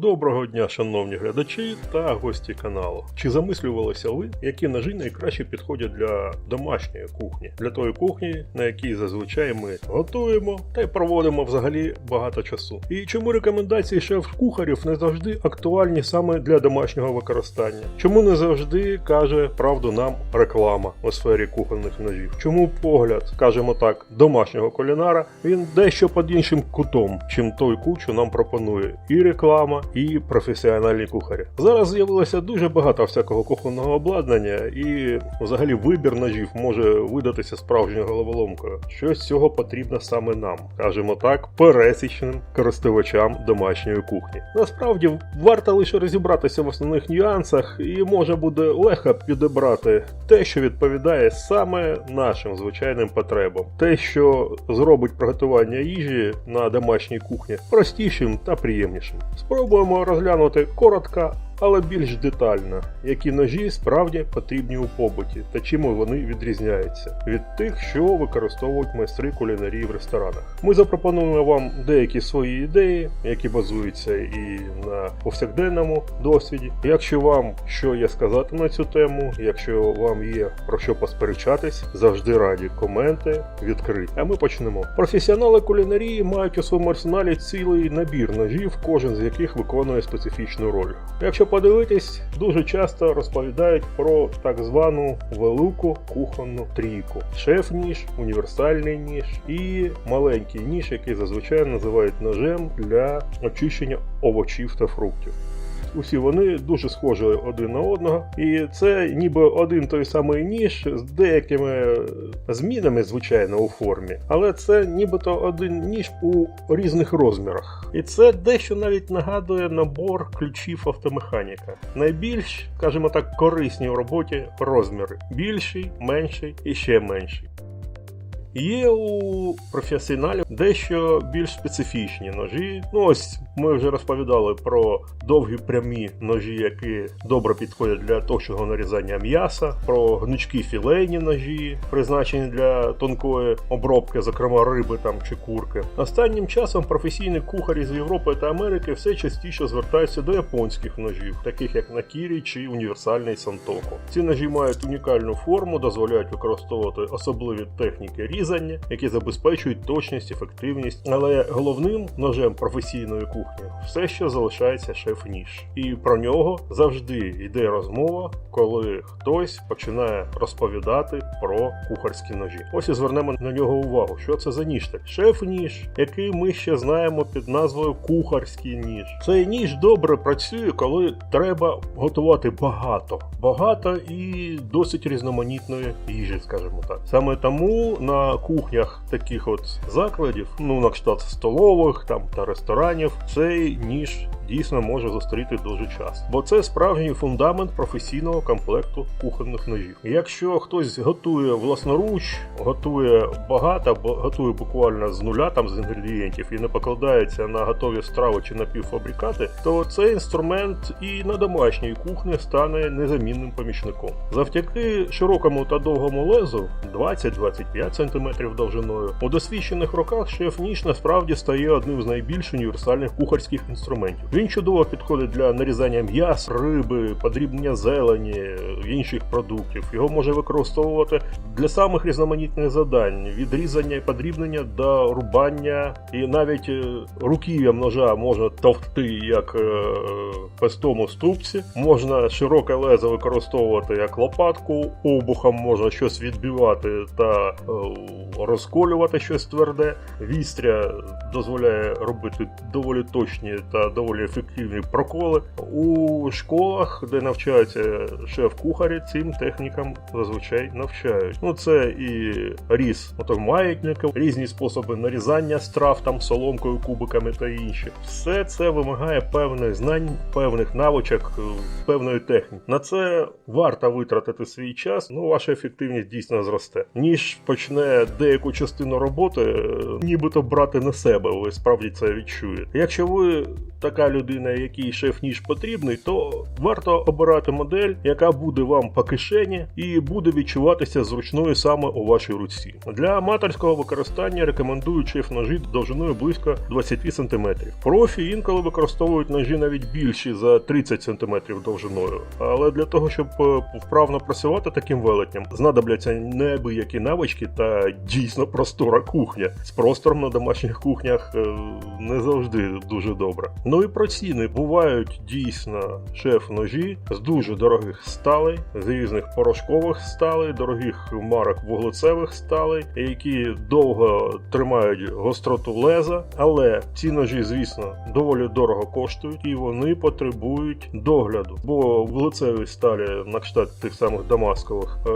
Доброго дня, шановні глядачі та гості каналу. Чи замислювалися ви, які ножі найкраще підходять для домашньої кухні, для тої кухні, на якій зазвичай ми готуємо та й проводимо взагалі багато часу? І чому рекомендації шеф-кухарів не завжди актуальні саме для домашнього використання? Чому не завжди каже правду нам реклама у сфері кухонних ножів? Чому погляд, скажімо так, домашнього кулінара він дещо під іншим кутом, чим той кут, що нам пропонує і реклама, і професіональні кухарі. Зараз з'явилося дуже багато всякого кухонного обладнання, і взагалі вибір ножів може видатися справжньою головоломкою. Щось з цього потрібно саме нам, скажімо так, пересічним користувачам домашньої кухні. Насправді варто лише розібратися в основних нюансах, і може буде легко підібрати те, що відповідає саме нашим звичайним потребам, те, що зробить приготування їжі на домашній кухні простішим та приємнішим. Спробуємо розглянути коротко. Але більш детально, які ножі справді потрібні у побуті та чим вони відрізняються від тих, що використовують майстри кулінарії в ресторанах. Ми запропонуємо вам деякі свої ідеї, які базуються і на повсякденному досвіді. Якщо вам що є сказати на цю тему, якщо вам є про що посперечатись, завжди раді коменти відкриті. А ми почнемо. Професіонали кулінарії мають у своєму арсеналі цілий набір ножів, кожен з яких виконує специфічну роль. Якщо подивитись, дуже часто розповідають про так звану велику кухонну трійку: шеф-ніж, універсальний ніж і маленький ніж, який зазвичай називають ножем для очищення овочів та фруктів. Усі вони дуже схожі один на одного, і це ніби один той самий ніж з деякими змінами, звичайно, у формі, але це нібито один ніж у різних розмірах. І це дещо навіть нагадує набор ключів автомеханіка. Найбільш, скажімо так, корисні в роботі розміри: більший, менший і ще менший. Є у професіоналів дещо більш специфічні ножі. Ну ось ми вже розповідали про довгі прямі ножі, які добре підходять для товщого нарізання м'яса, про гнучкі філейні ножі, призначені для тонкої обробки, зокрема риби там чи курки. Останнім часом професійні кухарі з Європи та Америки все частіше звертаються до японських ножів, таких як накірі чи універсальний сантоко. Ці ножі мають унікальну форму, дозволяють використовувати особливі техніки різання, які забезпечують точність, ефективність. Але головним ножем професійної кухні все ще залишається шеф-ніж. І про нього завжди йде розмова, коли хтось починає розповідати про кухарські ножі. Ось і звернемо на нього увагу, що це за ніж так. Шеф-ніж, який ми ще знаємо під назвою кухарський ніж. Цей ніж добре працює, коли треба готувати багато, багато і досить різноманітної їжі, скажімо так. Саме тому на кухнях таких от закладів, ну на кшталт столових там та ресторанів, цей ніж дійсно може зустріти дуже часто. Бо це справжній фундамент професійного комплекту кухонних ножів. Якщо хтось готує власноруч, готує багато, готує буквально з нуля там з інгредієнтів і не покладається на готові страви чи напівфабрикати, то цей інструмент і на домашній кухні стане незамінним помічником. Завдяки широкому та довгому лезу 20-25 см довжиною, у досвідчених руках шеф-ніж насправді стає одним з найбільш універсальних кухарських інструментів. Він чудово підходить для нарізання м'яс, риби, подрібнення зелені, інших продуктів. Його може використовувати для самих різноманітних завдань: від різання і подрібнення до рубання, і навіть е, руків'ям ножа можна товкти як е, пестому ступці. Можна широке лезо використовувати як лопатку, обухом можна щось відбивати та е, розколювати щось тверде. Вістря дозволяє робити доволі точні та доволі ефективні проколи. У школах, де навчаються шеф-кухарі, цим технікам зазвичай навчають. Ну це і різ маятників, різні способи нарізання страв там соломкою, кубиками та інші. Все це вимагає певних знань, певних навичок, певної техніки. На це варто витратити свій час. Ну ваша ефективність дійсно зросте. Ніж почне деяку частину роботи е, нібито брати на себе. Ви справді це відчуєте. Якщо ви така людина, якій шеф-ніж потрібний, то варто обирати модель, яка буде вам по кишені і буде відчуватися зручною саме у вашій руці. Для аматорського використання рекомендують шеф-ножі довжиною близько 20 см. Профі інколи використовують ножі навіть більші за 30 см довжиною. Але для того, щоб е, вправно працювати таким велетням, знадобляться неабиякі навички та дійсно простора кухня. З простором на домашніх кухнях е, не завжди дуже добре. Ну і про ціни бувають дійсно шеф-ножі з дуже дорогих сталей, з різних порошкових сталей, дорогих марок вуглецевих сталей, які довго тримають гостроту леза, але ці ножі, звісно, доволі дорого коштують і вони потребують догляду. Бо вуглецеві сталі на кшталт тих самих дамаскових е,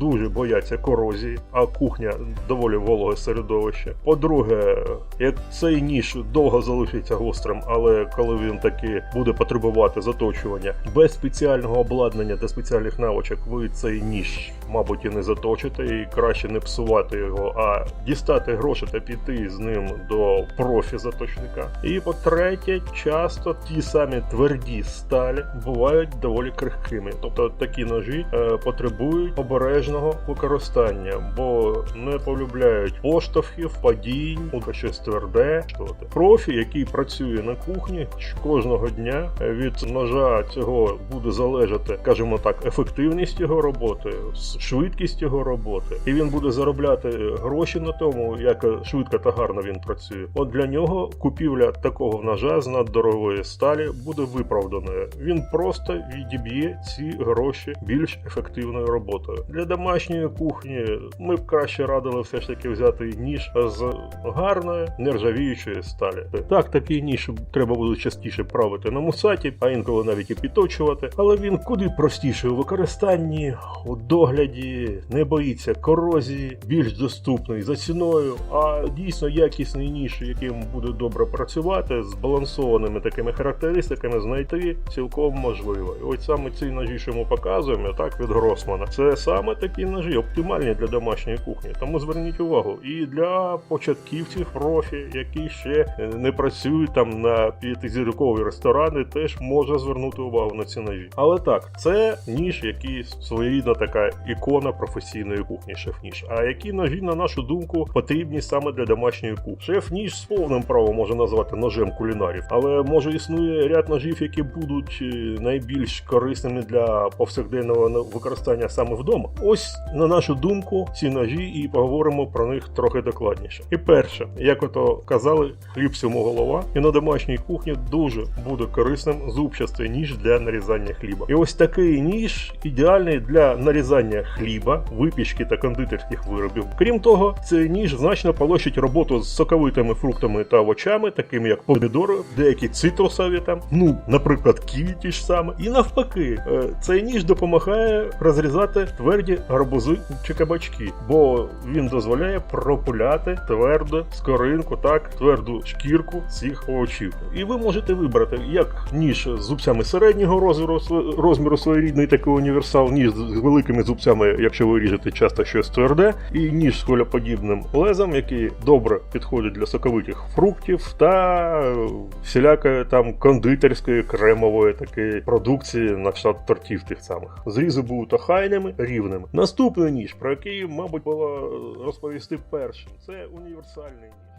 дуже бояться корозії, а кухня доволі вологе середовище. По-друге, як цей ніж довго залишиться гострим, але коли він таки буде потребувати заточування без спеціального обладнання та спеціальних навичок, ви цей ніж, мабуть, і не заточите, і краще не псувати його, а дістати гроші та піти з ним до профі-заточника. І по-третє, часто ті самі тверді сталі бувають доволі крихкими. Тобто такі ножі е, потребують обережного використання, бо не полюбляють поштовхів, падінь, щось тверде. Що. Профі, який працює на кухні, кожного дня від ножа цього буде залежати, скажімо так, ефективність його роботи, швидкість його роботи, і він буде заробляти гроші на тому, як швидко та гарно він працює. От для нього купівля такого ножа з наддорогої сталі буде виправданою. Він просто відіб'є ці гроші більш ефективною роботою. Для домашньої кухні ми б краще радили все ж таки взяти ніж з гарної нержавіючої сталі. Так, такий ніж треба буде частіше правити на мусаті, а інколи навіть і підточувати. Але він куди простіший у використанні, у догляді, не боїться корозії, більш доступний за ціною, а дійсно якісний ніж, яким буде добре працювати, з балансованими такими характеристиками знайти цілком можливо. І ось саме ці ножі, що ми показуємо, так від Гросмана, це саме такі ножі, оптимальні для домашньої кухні. Тому зверніть увагу, і для початківців профі, які ще не працюють там на п'ятизіркові ресторани, теж може звернути увагу на ці ножі. Але так, це ніж, який своєрідна така ікона професійної кухні, шеф-ніж. А які ножі, на нашу думку, потрібні саме для домашньої кухні? Шеф-ніж з повним правом може назвати ножем кулінарів, але може існує ряд ножів, які будуть е, найбільш корисними для повсякденного використання саме вдома. Ось на нашу думку, ці ножі, і поговоримо про них трохи докладніше. І перше, як ото казали, хліб всьому голова, і на домашній кухні дуже буде корисним зубчастий ніж для нарізання хліба. І ось такий ніж ідеальний для нарізання хліба, випічки та кондитерських виробів. Крім того, цей ніж значно полощить роботу з соковитими фруктами та овочами, такими як помідори, деякі цитрусові там, ну, наприклад, ківі ті ж саме. І навпаки, е, цей ніж допомагає розрізати тверді гарбузи чи кабачки, бо він дозволяє пропуляти тверду скоринку, так, тверду шкірку цих овочів. І ви можете вибрати як ніж з зубцями середнього розміру, розміру своєрідний такий універсал, ніж з великими зубцями, якщо ви ріжете часто щось тверде, і ніж з кольоподібним лезом, який добре підходить для соковитих фруктів та всілякої там кондитерської кремової такої продукції на кшталт тортів тих самих. Зрізи будуть охайними, рівними. Наступний ніж, про який, мабуть, було розповісти першим, це універсальний ніж.